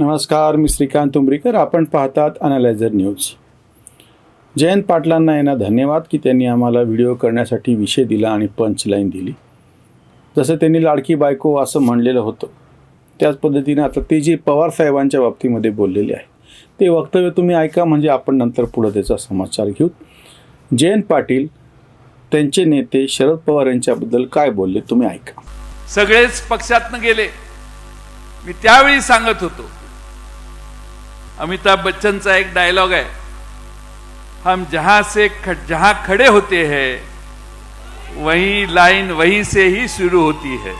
नमस्कार मी श्रीकांत उमरीकर आपण पाहतात अनालायझर न्यूज जयंत पाटलांना यांना धन्यवाद की त्यांनी आम्हाला व्हिडिओ करण्यासाठी विषय दिला आणि पंचलाईन दिली. जसं त्यांनी लाडकी बायको असं म्हणलेलं होतं. त्याच पद्धतीने आता ते जे पवार साहेबांच्या बाबतीमध्ये बोललेले आहे ते वक्तव्य तुम्ही ऐका म्हणजे आपण नंतर पुढं त्याचा समाचार घेऊ. जयंत पाटील त्यांचे नेते शरद पवार यांच्याबद्दल काय बोलले तुम्ही ऐका. सगळेच पक्षातनं गेले. मी त्यावेळी सांगत होतो अमिताभ बच्चनचा एक डायलॉग आहे. हम जहां से ख, जहां खड़े होते हैं वही लाईन वही से ही सुरू होती है।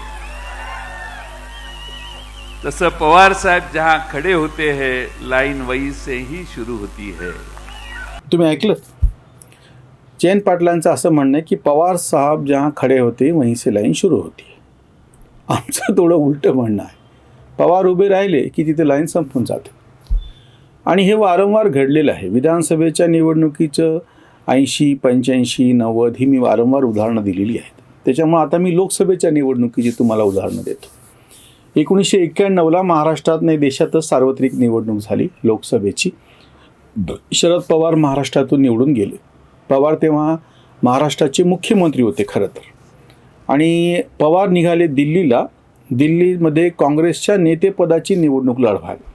तसं पवार साहेब जहां खड़े होते है लाईन वही से ही सुरू होती है। तुम्ही ऐकलं? जयंत पाटलांचं असं म्हणणं आहे की पवार साहेब जहां खडे होते वहीं से लाईन सुरू होती आमचं थोडं उलटं म्हणणं आहे. पवार उभे राहिले की तिथे लाईन संपून जाते. आणि हे वारंवार घडलेलं आहे. विधानसभेच्या निवडणुकीचं ऐंशी पंच्याऐंशी नव्वद ही मी वारंवार उदाहरणं दिलेली आहेत. त्याच्यामुळे आता मी लोकसभेच्या निवडणुकीची तुम्हाला उदाहरणं देतो. एकोणीसशे एक्क्याण्णवला महाराष्ट्रात नाही देशातच सार्वत्रिक निवडणूक झाली लोकसभेची. शरद पवार महाराष्ट्रातून निवडून गेले. पवार तेव्हा महाराष्ट्राचे मुख्यमंत्री होते खरं तर. आणि पवार निघाले दिल्लीला. दिल्लीमध्ये काँग्रेसच्या नेतेपदाची निवडणूक लढवायला.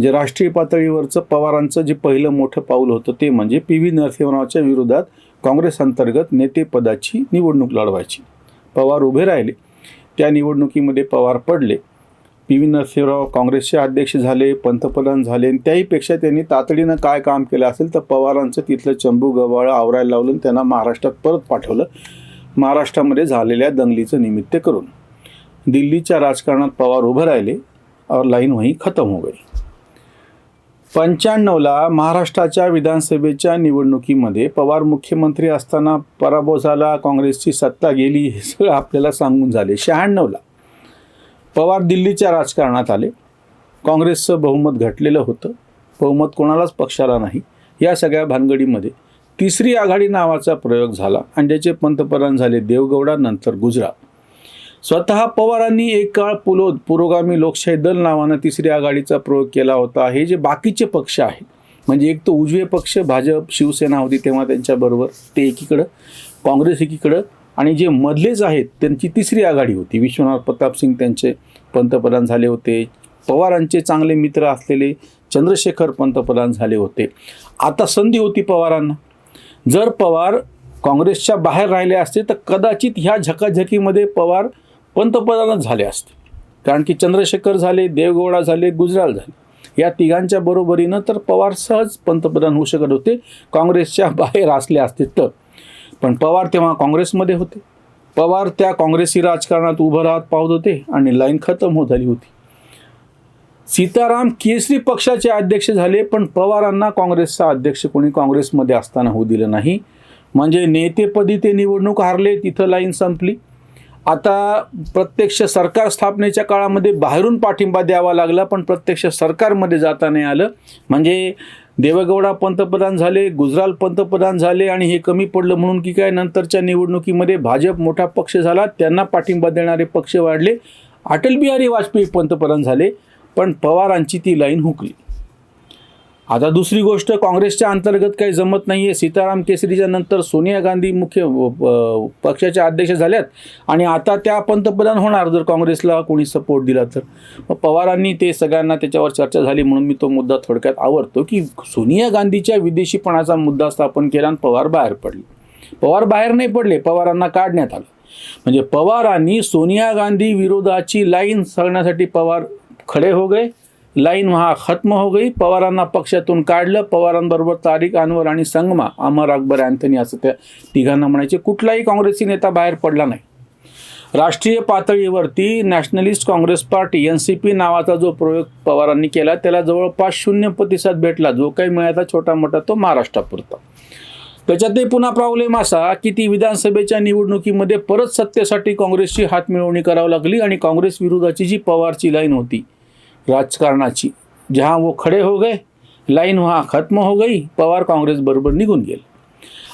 जे राष्ट्रीय पातळीवरचं पवारांचं जे पहिलं मोठं पाऊल होतं ते म्हणजे पी व्ही नरसिंहरावच्या विरोधात काँग्रेस अंतर्गत नेतेपदाची निवडणूक लढवायची. पवार उभे राहिले. त्या निवडणुकीमध्ये पवार पडले. पी व्ही नरसिंहराव काँग्रेसचे अध्यक्ष झाले पंतप्रधान झाले आणि त्याहीपेक्षा त्यांनी तातडीनं काय काम केलं असेल तर पवारांचं तिथलं चंबू गव्हाळं आवरायला लावलं आणि त्यांना महाराष्ट्रात परत पाठवलं. महाराष्ट्रामध्ये झालेल्या दंगलीचं निमित्त करून. दिल्लीच्या राजकारणात पवार उभं राहिले. और लाईन वही खतम हो गई. पंच्याण्णवला महाराष्ट्राच्या विधानसभेच्या निवडणुकीमध्ये पवार मुख्यमंत्री असताना पराभव झाला काँग्रेसची सत्ता गेली हे सगळं आपल्याला सांगून झाले. शहाण्णवला पवार दिल्लीच्या राजकारणात आले. काँग्रेसचं बहुमत घटलेलं होतं. बहुमत कोणालाच पक्षाला नाही. या सगळ्या भानगडीमध्ये तिसरी आघाडी नावाचा प्रयोग झाला. आणि ज्याचे पंतप्रधान झाले देवगौडा नंतर गुजरात. स्वतः पवारांनी एक काळ पुलोद पुरोगामी लोकशाही दल नावानं तिसरी आघाडीचा प्रयोग केला होता. हे जे बाकीचे पक्ष आहेत म्हणजे एक तर उजवे पक्ष भाजप शिवसेना होती तेव्हा त्यांच्याबरोबर ते एकीकडं काँग्रेस एकीकडं आणि जे मधलेच आहेत त्यांची तिसरी आघाडी होती. विश्वनाथ प्रतापसिंग त्यांचे पंतप्रधान झाले होते. पवारांचे चांगले मित्र असलेले चंद्रशेखर पंतप्रधान झाले होते. आता संधी होती पवारांना. जर पवार काँग्रेसच्या बाहेर राहिले असते तर कदाचित ह्या झकाझकीमध्ये पवार पंतप्रधानच झाले असते. कारण की चंद्रशेखर झाले देवगौडा झाले गुजराल झाले. या तिघांच्या बरोबरीनं तर पवार सहज पंतप्रधान होऊ शकत होते. काँग्रेसच्या बाहेर असले असते तर. पण पवार तेव्हा काँग्रेसमध्ये होते. पवार त्या काँग्रेसी राजकारणात उभं राहत पाहत होते आणि लाईन खतम होत झाली होती. सीताराम केसरी पक्षाचे अध्यक्ष झाले पण पवारांना काँग्रेसचा अध्यक्ष कोणी काँग्रेसमध्ये असताना होऊ दिलं नाही. म्हणजे नेतेपदी ते निवडणूक हारले तिथं लाईन संपली. आता प्रत्यक्ष सरकार स्थापनेच्या काळामध्ये बाहेरून पाठिंबा द्यावा लागला पण प्रत्यक्ष सरकारमध्ये जाता नाही आलं. म्हणजे देवेगौडा पंतप्रधान झाले गुजराल पंतप्रधान झाले आणि हे कमी पडलं म्हणून की काय नंतरच्या निवडणुकीमध्ये भाजप मोठा पक्ष झाला त्यांना पाठिंबा देणारे पक्ष वाढले. अटल बिहारी वाजपेयी पंतप्रधान झाले पण पवारांची ती लाईन हुकली. आता दुसरी गोष्ट काँग्रेसच्या अंतर्गत काही जमत नाही आहे सीताराम केसरीच्या नंतर सोनिया गांधी मुख्य पक्षाच्या अध्यक्ष झाल्यात आणि आता त्या पंतप्रधान होणार जर काँग्रेसला कोणी सपोर्ट दिला तर. मग पवारांनी ते सगळ्यांना त्याच्यावर चर्चा झाली म्हणून मी तो मुद्दा थोडक्यात आवडतो की सोनिया गांधीच्या विदेशीपणाचा मुद्दा स्थापन केला आणि पवार बाहेर पडले. पवार बाहेर नाही पडले पवारांना काढण्यात आलं. म्हणजे पवारांनी सोनिया गांधी विरोधाची लाईन सांगण्यासाठी पवार खडे हो गए. लाईन वहा खत्म हो गई. पवारांना पक्षातून काढलं. पवारांबरोबर तारिक अनवर आणि संगमा. अमर अकबर अँथनी असं त्या तिघांना म्हणायचे. कुठलाही काँग्रेसी नेता बाहेर पडला नाही. राष्ट्रीय पातळीवरती Nationalist Congress Party N C P नावाचा जो प्रयोग पवारांनी केला त्याला जवळपास शून्य प्रतिसाद भेटला. जो काही मिळाला छोटा मोठा तो महाराष्ट्रापुरता. त्याच्यातही पुन्हा प्रॉब्लेम असा की ती विधानसभेच्या निवडणुकीमध्ये परत सत्तेसाठी काँग्रेसची हातमिळवणी करावी लागली आणि काँग्रेस विरोधाची जी पवारची लाईन होती राजकारणाची. जहां वो खडे हो गए लाईन व्हा खत्म हो गई पवार काँग्रेस बरोबर निघून गेले.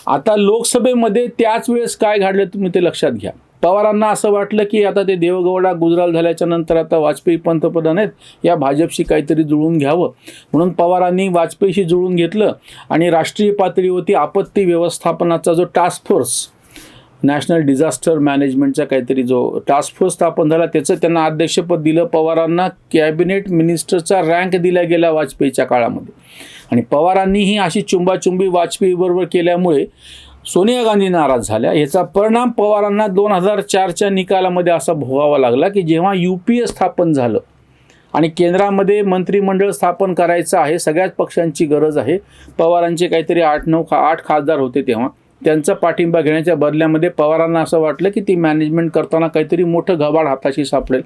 आता लोकसभेमध्ये त्याच वेळेस काय घडलं तुम्ही ते लक्षात घ्या. पवारांना असं वाटलं की आता ते देवगौडा गुजराल झाल्याच्यानंतर आता वाजपेयी पंतप्रधान आहेत या भाजपशी काहीतरी जुळून घ्यावं. म्हणून पवारांनी वाजपेयीशी जुळून घेतलं आणि राष्ट्रीय पातळीवरती आपत्ती व्यवस्थापनाचा जो टास्क फोर्स नॅशनल डिझास्टर मॅनेजमेंटचा काहीतरी जो टास्क फोर्स स्थापन झाला त्याचं त्यांना अध्यक्षपद दिलं. पवारांना कॅबिनेट मिनिस्टरचा रँक दिला गेला वाजपेयीच्या काळामध्ये. आणि पवारांनीही अशी चुंबाचुंबी वाजपेयीबरोबर केल्यामुळे सोनिया गांधी नाराज झाल्या. याचा परिणाम पवारांना दोन हजार चारच्या निकालामध्ये असा भोगावा लागला की जेव्हा यू पी ए स्थापन झालं आणि केंद्रामध्ये मंत्रिमंडळ स्थापन करायचं आहे सगळ्याच पक्षांची गरज आहे. पवारांचे काहीतरी आठ नऊ खा आठ खासदार होते तेव्हा. त्यांचा पाठिंबा घेण्याच्या बदल्यामध्ये पवारांना असं वाटलं की ती मॅनेजमेंट करताना काहीतरी मोठं घबाड हाताशी सापडेल.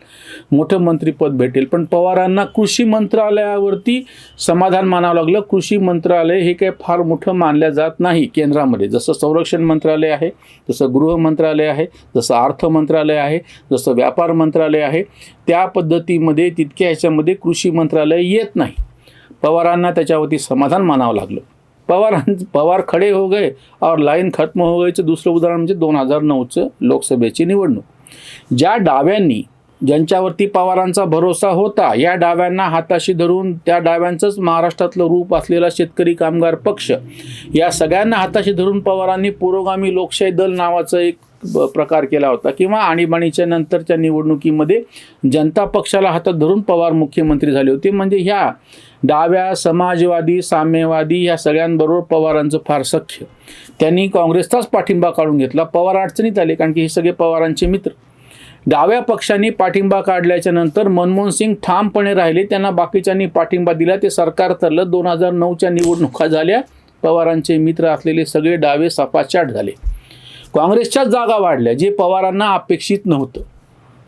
मोठं मंत्रीपद भेटेल. पण पवारांना कृषी मंत्रालयावरती समाधान मानावं लागलं. कृषी मंत्रालय हे काही फार मोठं मानलं जात नाही केंद्रामध्ये. जसं संरक्षण मंत्रालय आहे जसं गृह मंत्रालय आहे जसं अर्थ मंत्रालय आहे जसं व्यापार मंत्रालय आहे त्या पद्धतीमध्ये तितक्या ह्याच्यामध्ये कृषी मंत्रालय येत नाही. पवारांना त्याच्यावरती समाधान मानावं लागलं. पवार पवार खडे हो गए और लाईन खत्म हो गईचं दुसरं उदाहरण म्हणजे दोन हजार नऊचं लोकसभेची निवडणूक. ज्या डाव्यांनी ज्यांच्यावरती पवारांचा भरोसा होता या डाव्यांना हाताशी धरून त्या डाव्यांचंच महाराष्ट्रातलं रूप असलेला शेतकरी कामगार पक्ष. या सगळ्यांना हाताशी धरून पवारांनी पुरोगामी लोकशाही दल नावाचं एक प्रकार केला होता किंवा आणीबाणीच्या नंतरच्या निवडणुकीमध्ये जनता पक्षाला हातात धरून पवार मुख्यमंत्री झाले होते. म्हणजे ह्या डाव्या समाजवादी साम्यवादी ह्या सगळ्यांबरोबर पवारांचं फार सख्य त्यांनी काँग्रेसचाच पाठिंबा काढून घेतला. पवार अडचणीत आले कारण की हे सगळे पवारांचे मित्र. डाव्या पक्षांनी पाठिंबा काढल्याच्या नंतर मनमोहन सिंग ठामपणे राहिले. त्यांना बाकीच्यांनी पाठिंबा दिला. ते सरकार ठरलं. दोन हजार नऊच्या निवडणुका झाल्या. पवारांचे मित्र असलेले सगळे डावे सपाचाट झाले. काँग्रेसच्या जागा वाढल्या जे पवारांना अपेक्षित नव्हतं.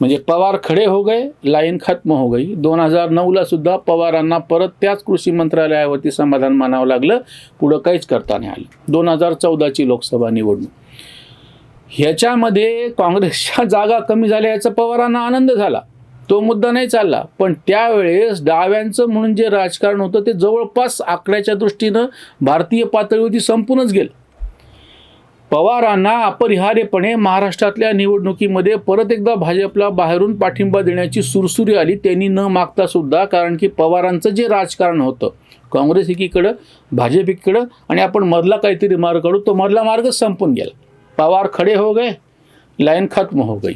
म्हणजे पवार खडे हो गए लाईन खत्म हो गई. दोन हजार नऊला सुद्धा पवारांना परत त्याच कृषी मंत्रालयावरती समाधान मानावं लागलं. पुढं काहीच करता नाही आलं. दोन हजार चौदाची लोकसभा निवडणूक. ह्याच्यामध्ये काँग्रेसच्या जागा कमी झाल्या याचा पवारांना आनंद झाला. तो मुद्दा नाही चालला. पण त्यावेळेस डाव्यांचं म्हणून जे राजकारण होतं ते जवळपास आकड्याच्या दृष्टीनं भारतीय पातळीवरती संपूनच गेलं. पवारांना अपरिहार्यपणे महाराष्ट्रातल्या निवडणुकीमध्ये परत एकदा भाजपला बाहेरून पाठिंबा देण्याची सुरसुरी आली. त्यांनी न मागता सुद्धा कारण की पवारांचं जे राजकारण होतं काँग्रेस एकीकडं भाजप एकीकडं आणि आपण मधला काहीतरी मार्ग काढू तो मधला मार्ग संपून गेला. पवार खडे हो गए लाईन खत्म हो गई।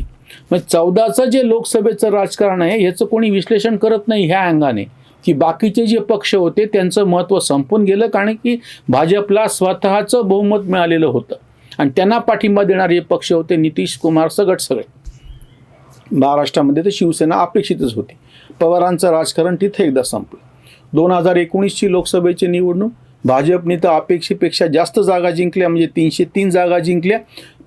मग चौदाचं जे लोकसभेचं राजकारण आहे ह्याचं कोणी विश्लेषण करत नाही ह्या अंगाने. की बाकीचे जे पक्ष होते त्यांचं महत्त्व संपून गेलं कारण की भाजपला स्वतःचं बहुमत मिळालेलं होतं. आणि त्यांना पाठिंबा देणारे पक्ष होते नितीश कुमार सगट सगळे. महाराष्ट्रामध्ये तर शिवसेना अपेक्षितच होती. पवारांचं राजकारण तिथे एकदा संपलं. दोन हजार एकोणीसची लोकसभेची निवडणूक भाजपने तर अपेक्षेपेक्षा जास्त जागा जिंकल्या म्हणजे तीनशे तीन जागा जिंकल्या.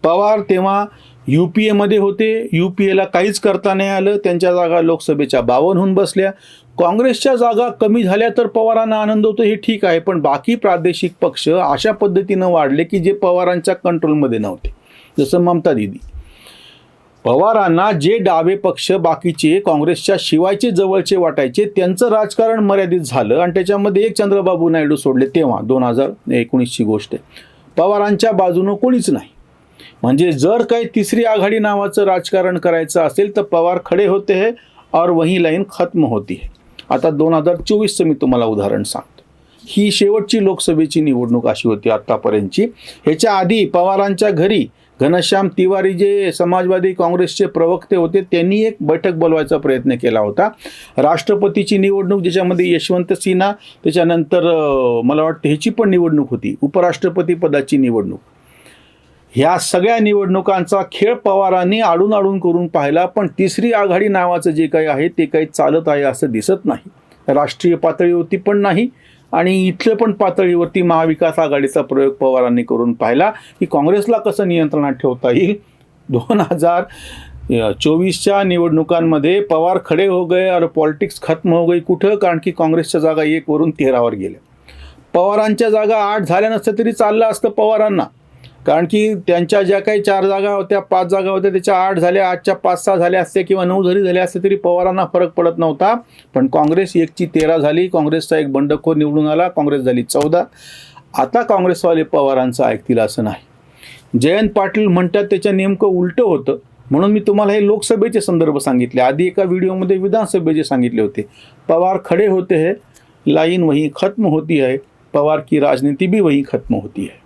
पवार तेव्हा यू पी एमध्ये होते. यू पी एला काहीच करता नाही आलं. त्यांच्या जागा लोकसभेच्या बावनहून बसल्या. काँग्रेसच्या जागा कमी झाल्या तर पवारांना आनंद होतो हे ठीक आहे. पण बाकी प्रादेशिक पक्ष अशा पद्धतीनं वाढले की जे पवारांच्या कंट्रोलमध्ये नव्हते. जसं ममता दिदी. पवारांना जे डावे पक्ष बाकीचे काँग्रेसच्या शिवायचे जवळचे वाटायचे त्यांचं राजकारण मर्यादित झालं आणि त्याच्यामध्ये एक चंद्रबाबू नायडू सोडले तेव्हा दोन हजार एकोणीसची गोष्ट आहे. पवारांच्या बाजूनं कोणीच नाही. म्हणजे जर काही तिसरी आघाडी नावाचं राजकारण करायचं असेल तर पवार खडे होते है और वही लाईन खत्म होती है. आता दोन हजार चोवीसचं मी तुम्हाला उदाहरण सांगतो. ही शेवटची लोकसभेची निवडणूक अशी होती आत्तापर्यंतची ह्याच्या आधी पवारांच्या घरी घनश्याम तिवारी जे समाजवादी काँग्रेसचे प्रवक्ते होते त्यांनी एक बैठक बोलवायचा प्रयत्न केला होता. राष्ट्रपतीची निवडणूक ज्याच्यामध्ये यशवंत सिन्हा त्याच्यानंतर मला वाटतं ह्याची पण निवडणूक होती उपराष्ट्रपती पदाची निवडणूक. ह्या सगळ्या निवडणुकांचा खेळ पवारांनी आडून आडून करून पाहिला पण तिसरी आघाडी नावाचं जे काही आहे ते काही चालत आहे असं दिसत नाही. राष्ट्रीय पातळीवरती पण नाही आणि इथले पण पातळीवरती महाविकास आघाडीचा प्रयोग पवारांनी करून पाहिला. की काँग्रेसला कसं नियंत्रणात ठेवता येईल? दोन हजार चोवीसच्या निवडणुकांमध्ये पवार खडे हो गए और पॉलिटिक्स खत्म हो गई कुठं? कारण की काँग्रेसच्या जागा एकवरून तेरावर गेल्या. पवारांच्या जागा आठ झाल्या नसत्या तरी चाललं असतं पवारांना. कारण की त्यांच्या ज्या काही चार जागा होत्या पाच जागा होत्या त्याच्या आठ झाल्या आजच्या पाच सहा झाल्या असत्या किंवा नऊ जरी झाल्या असत्या तरी पवारांना फरक पडत नव्हता. पण काँग्रेस एकची तेरा झाली काँग्रेसचा एक बंडखोर निवडून आला काँग्रेस झाली चौदा. आता काँग्रेसवाले पवारांचं ऐकतील असं नाही. जयंत पाटील म्हणतात त्याच्या नेमकं उलटं होतं. म्हणून मी तुम्हाला हे लोकसभेचे संदर्भ सांगितले. आधी एका व्हिडिओमध्ये विधानसभेचे सांगितले होते. पवार खडे होते हे लाईन वही खत्म होती है पवार की राजनीती भी वही खत्म होती है